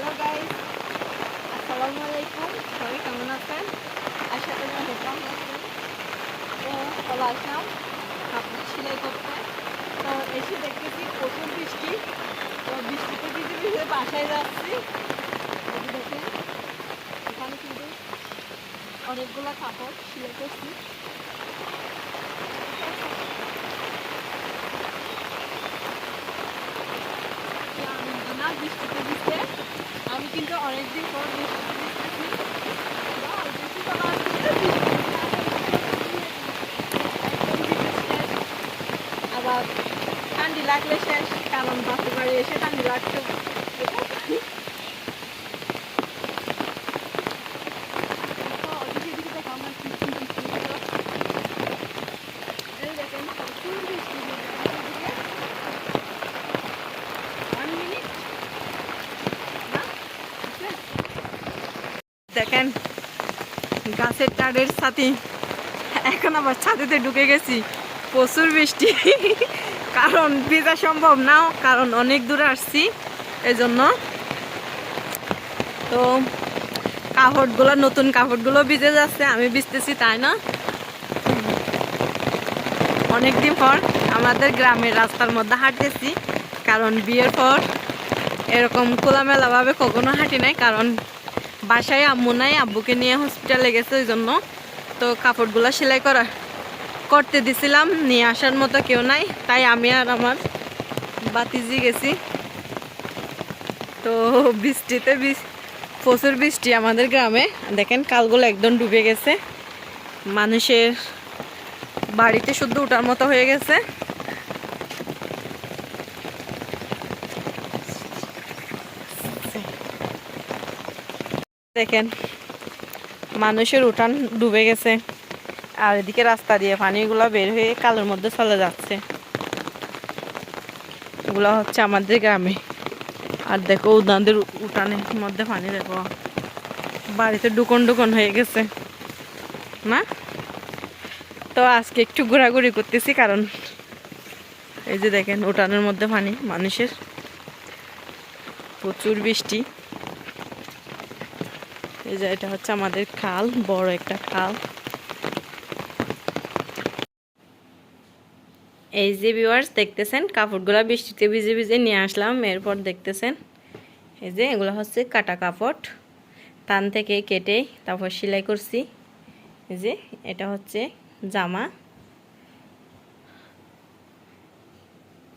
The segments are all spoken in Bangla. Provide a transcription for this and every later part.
হ্যালো গাইস, আসসালামু আলাইকুম। সবাই কেমন আছেন? আশা করি অনেক ভালো আছেন। তো চলে আসলাম কাপড় সেলাই করতে। তো এসে দেখতেছি প্রচুর বৃষ্টি। তো বৃষ্টিতে ভিজে ভিজে বাসায় যাচ্ছি। দেখেন, এখানে কিন্তু অনেকগুলো কাপড় সেলাই করছি। বৃষ্টিতে আমি কিন্তু অনেকদিন পর। আবার ঠান্ডি লাগলে শেষ কারণ বাপের বাড়ি এসে ঠান্ডি লাগছে তো ওদিকে এদিকে দেখো আমার বৃষ্টি বৃষ্টি হলো। এই দেখেন প্রচুর বৃষ্টি হচ্ছে এদিকে। One minute. না? আছে? দেখেন, গাছের টাড়ের সাথে এখন আবার ছাদেতে ঢুকে গেছি। প্রচুর বৃষ্টি, কারণ ভিজা সম্ভব না, কারণ অনেক দূরে আসছি এই জন্য তো কাপড়গুলো, নতুন কাপড়গুলো ভিজে যাচ্ছে, আমি ভিজতেছি তাই না? অনেকদিন পর আমাদের গ্রামের রাস্তার মধ্যে হাঁটতেছি, কারণ বিয়ের পর এরকম খোলামেলাভাবে কখনো হাঁটি নাই, কারণ বাসায় আম্মু নাই, আব্বুকে নিয়ে হসপিটালে গেছে ওই জন্য তো কাপড়গুলো সেলাই করা, করতে দিছিলাম, নিয়ে আসার মতো কেউ নাই, তাই আমি আর আমার বাতিজি গেছি। তো বৃষ্টিতে বৃষ- প্রচুর বৃষ্টি আমাদের গ্রামে। দেখেন কালগুলো একদম ডুবে গেছে। মানুষের বাড়িতে শুদ্ধ ওঠার মতো হয়ে গেছে। দেখেন, মানুষের উঠান ডুবে গেছে। আর এদিকে রাস্তা দিয়ে পানিগুলো বের হয়ে কালোর মধ্যে চলে যাচ্ছে। এগুলো হচ্ছে আমাদের গ্রামে। আর দেখো উদানদের উঠানের মধ্যে পানি, দেখো। বাড়িতে ডুকন ডুকন হয়ে গেছে। না? তো আজকে একটু ঘোরাঘুরি করতেছি, কারণ এই যে দেখেন উঠানের মধ্যে পানি, মানুষের প্রচুর বৃষ্টি। এই যে এটা হচ্ছে আমাদের খাল, বড় একটা খাল। এই যে ভিউয়ার্স দেখতেছেন, কাপড়গুলো বৃষ্টিতে ভিজে ভিজে নিয়ে আসলাম, এরপর দেখতেছেন, এই যে এগুলো হচ্ছে কাটা কাপড়। টান থেকে কেটে তারপর সেলাই করছি। এই যে এটা হচ্ছে জামা।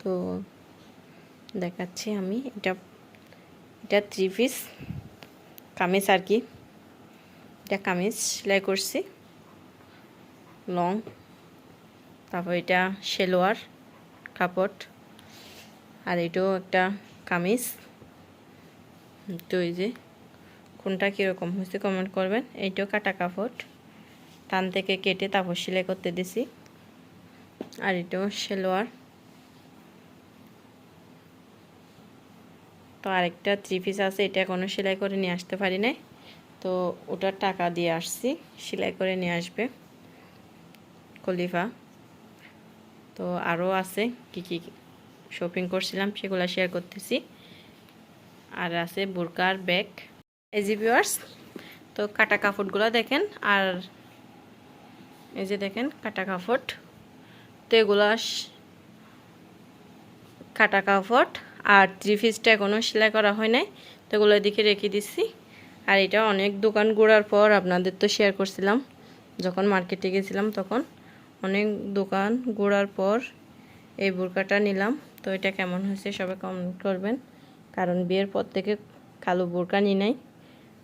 তো দেখাচ্ছি আমি, এটা এটা থ্রি পিস কামিজ আর কি। এটা কামিজ সেলাই করছি। লং। তারপর এটা সেলোয়ার, কাপড়। আর এটাও একটা কামিজ। তো এই যে, কোনটা কীরকম হয়েছে কমেন্ট করবেন। এইটাও কাটা কাপড়। টান থেকে কেটে তারপর সেলাই করতে দিছি। আর এটাও সেলোয়ার। তো আরেকটা থ্রি পিস আছে, এটা এখনও সেলাই করে নিয়ে আসতে পারি নাই। তো ওটার টাকা দিয়ে আসছি, সেলাই করে নিয়ে আসবে কলিফা তো আরও আছে কি কি শপিং করছিলাম সেগুলো শেয়ার করতেছি। আর আছে বোরকার ব্যাগ। এজি ভিউয়ার্স তো কাটা কাপড়গুলো দেখেন, আর এই যে দেখেন কাটা কাপড়। তো এগুলো কাটা কাপড়, আর থ্রি পিসটা এখনও সেলাই করা হয় নাই। তো এগুলো এদিকে রেখে দিচ্ছি আর এটা অনেক দোকান ঘোরার পর আপনাদের তো শেয়ার করছিলাম। যখন মার্কেটে গেছিলাম তখন অনেক দোকান ঘোরার পর এই বোরকাটা নিলাম। তো এটা কেমন হয়েছে সবাই কমেন্ট করবেন। কারণ বিয়ের পর থেকে কালো বোরকা নিই নাই।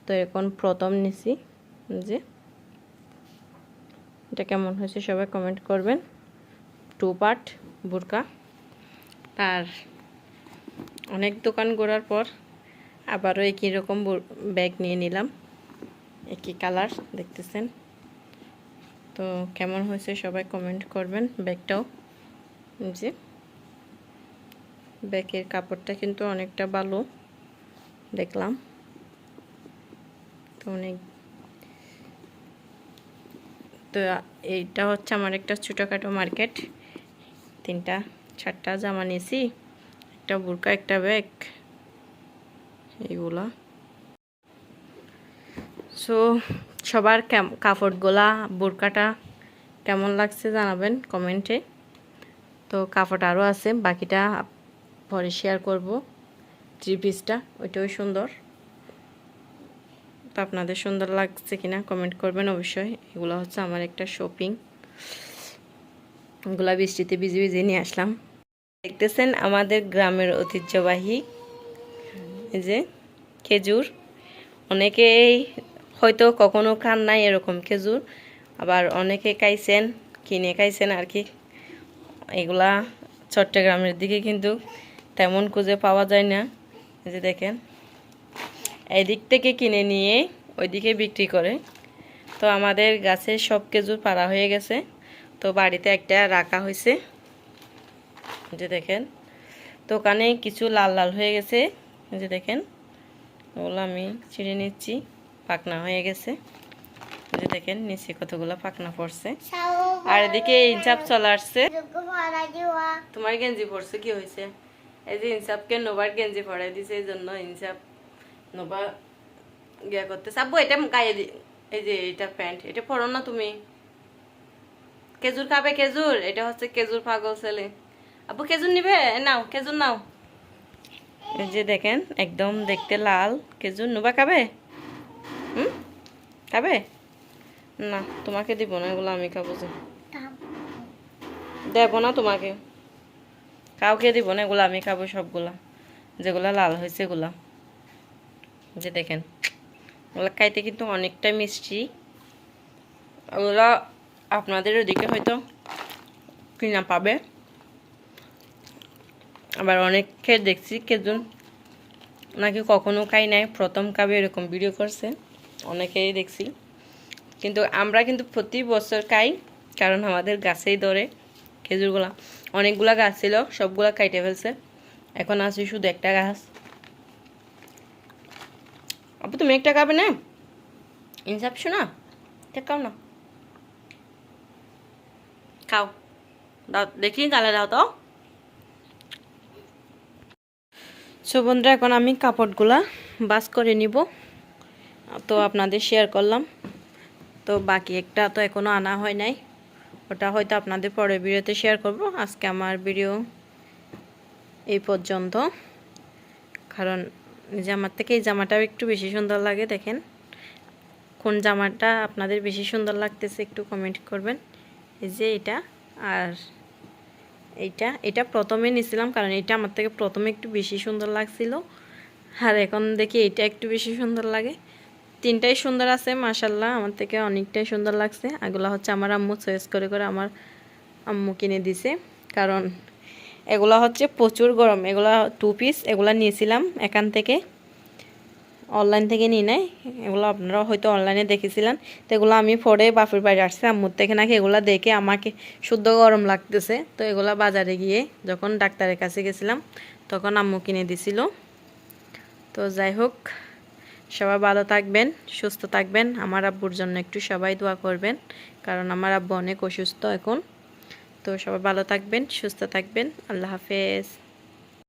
তো এখন প্রথম নিছি যে এটা কেমন হয়েছে সবাই কমেন্ট করবেন। টু পার্ট বোরকা। আর অনেক দোকান ঘোরার পর আবারও একই রকম ব্যাগ নিয়ে নিলাম। একই কালার দেখতেছেন? তো কেমন হয়েছে সবাই কমেন্ট করবেন ব্যাগটাও। যে, ব্যাগের কাপড়টা কিন্তু অনেকটা ভালো, দেখলাম। তো অনেক, তো এইটা হচ্ছে আমার একটা ছোটোখাটো মার্কেট। তিনটা, চারটা জামা নিয়েছি, একটা বুরকা, একটা ব্যাগ। এইগুলা। সো সবার কাপড়গুলা, বোরকাটা কেমন লাগছে জানাবেন কমেন্টে। তো কাপড় আরও আছে, বাকিটা পরে শেয়ার করব। থ্রি পিসটা ওইটাও সুন্দর। তো আপনাদের সুন্দর লাগছে কিনা কমেন্ট করবেন অবশ্যই। এগুলো হচ্ছে আমার একটা শপিং এগুলা বৃষ্টিতে ভিজে ভিজে নিয়ে আসলাম। দেখতেছেন আমাদের গ্রামের ঐতিহ্যবাহী এই যে খেজুর। অনেকেই হয়তো কখনো খান নাই এরকম খেজুর, আবার অনেকে খাইছেন, কিনে খাইছেন আর কি। এগুলা চট্টগ্রামের দিকে কিন্তু তেমন খুঁজে পাওয়া যায় না। যে দেখেন, এদিক থেকে কিনে নিয়ে ওইদিকে বিক্রি করে। তো আমাদের গাছের সব খেজুর পাড়া হয়ে গেছে। তো বাড়িতে একটা রাখা হয়েছে যে দেখেন তো কিছু লাল লাল হয়ে গেছে। যে দেখেন, ওগুলো আমি ছিঁড়ে নিচ্ছি, পাকনা হয়ে গেছে। যে দেখেন, নিচে কতগুলো পাকনা পড়ছে। আর এদিকে ইনসাপ চলে আসছে। তোমার গেঞ্জি পড়ছে কি হয়েছে? এই যে ইনসাপকে নোবার গেঞ্জি পরাই দিছে, এই জন্য ইনসাপ নোবা গিয়া করতে সাব্বু এটা গায়ে এই যে এটা প্যান্ট, এটা পরো না তুমি। খেজুর খাবে খেজুর, এটা হচ্ছে খেজুর পাগল ছেলে। আব্বু, খেজুর নিবে? নাও, খেজুর নাও। যে দেখেন, একদম দেখতে লাল। খেজুর, নোবা খাবে? হুম? খাবে? না, তোমাকে দিব না, এগুলো আমি খাব যে। দেব না তোমাকে। কাউকে দিব না, এগুলো আমি খাব সবগুলা। যেগুলা লাল হয়েছে এগুলা। যে দেখেন ওগুলো খাইতে কিন্তু অনেকটা মিষ্টি। ওগুলো আপনাদের ওদিকে হয়তো কিনা পাবে। আবার অনেককে দেখছি কেজন নাকি কখনো খাই নাই, প্রথম খাবে এরকম ভিডিও করছে, অনেকেই দেখছি। কিন্তু আমরা কিন্তু প্রতি বছর খাই, কারণ আমাদের গাছেই ধরে খেজুরগুলা। অনেকগুলা গাছ ছিল, সবগুলা কাইটে ফেলছে। এখন আছে শুধু একটা গাছ। আপু, তুমি একটা খাবে না? ইনসাপ শোনা খাও না। খাও। দাও দেখি তাহলে দাও তো। সো বন্ধুরা, এখন আমি কাপড়গুলা বাস করে নিব। তো আপনাদের শেয়ার করলাম। তো বাকি একটা তো এখনও আনা হয় নাই। ওটা হয়তো আপনাদের পরের ভিডিওতে শেয়ার করব। আজকে আমার ভিডিও এই পর্যন্ত। কারণ জামার থেকে এই জামাটাও একটু বেশি সুন্দর লাগে, দেখেন। কোন জামাটা আপনাদের বেশি সুন্দর লাগতেছে একটু কমেন্ট করবেন। এই যে এটা আর এইটা, এটা প্রথমে নিছিলাম কারণ এটা আমার থেকে প্রথমে একটু বেশি সুন্দর লাগছিল। আর এখন দেখি এইটা একটু বেশি সুন্দর লাগে। তিনটাই সুন্দর আছে মাশাল্লাহ আমার থেকে অনেকটাই সুন্দর লাগছে। এগুলো হচ্ছে আমার আম্মু চয়েস করে করে আমার আম্মু কিনে দিছে। কারণ এগুলো হচ্ছে প্রচুর গরম, এগুলো টু পিস এগুলো নিয়েছিলাম এখান থেকে। অনলাইন থেকে নিয়ে নেয়। এগুলো আপনারা হয়তো অনলাইনে দেখেছিলেন। তো এগুলো আমি পরে বাপের বাড়ি আসছি, আম্মুর থেকে নাকি এগুলো দেখে আমাকে শুদ্ধ গরম লাগতেছে। তো এগুলো বাজারে গিয়ে যখন ডাক্তারের কাছে গেছিলাম, তখন আম্মু কিনে দিছিল। তো যাই হোক, সবাই ভালো থাকবেন, সুস্থ থাকবেন। আমার আব্বুর জন্য একটু সবাই দোয়া করবেন, কারণ আমার আব্বু অনেক অসুস্থ এখন। তো সবাই ভালো থাকবেন, সুস্থ থাকবেন। আল্লাহ হাফেজ।